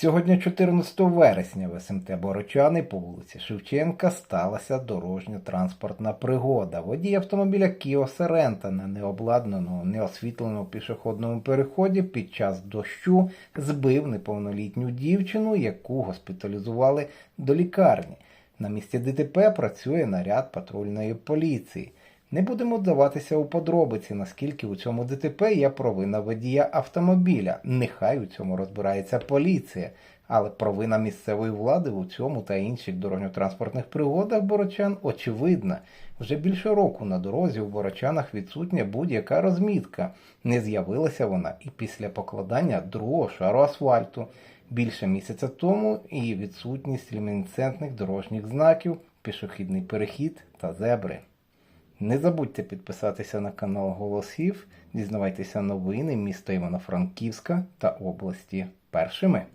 Сьогодні, 14 вересня, в СМТ Борочани по вулиці Шевченка сталася дорожньо-транспортна пригода. Водій автомобіля Кіо Серента на необладнаному, неосвітленому пішохідному переході під час дощу збив неповнолітню дівчину, яку госпіталізували до лікарні. На місці ДТП працює наряд патрульної поліції. Не будемо вдаватися у подробиці, наскільки у цьому ДТП є провина водія автомобіля. Нехай у цьому розбирається поліція, але провина місцевої влади у цьому та інших дорожньо-транспортних пригодах борочан очевидна. Вже більше року на дорозі у борочанах відсутня будь-яка розмітка. Не з'явилася вона і після покладання другого шару асфальту. Більше місяця тому і відсутність люмінесцентних дорожніх знаків, пішохідний перехід та зебри. Не забудьте підписатися на канал Голосів, дізнавайтеся новини міста Івано-Франківська та області першими.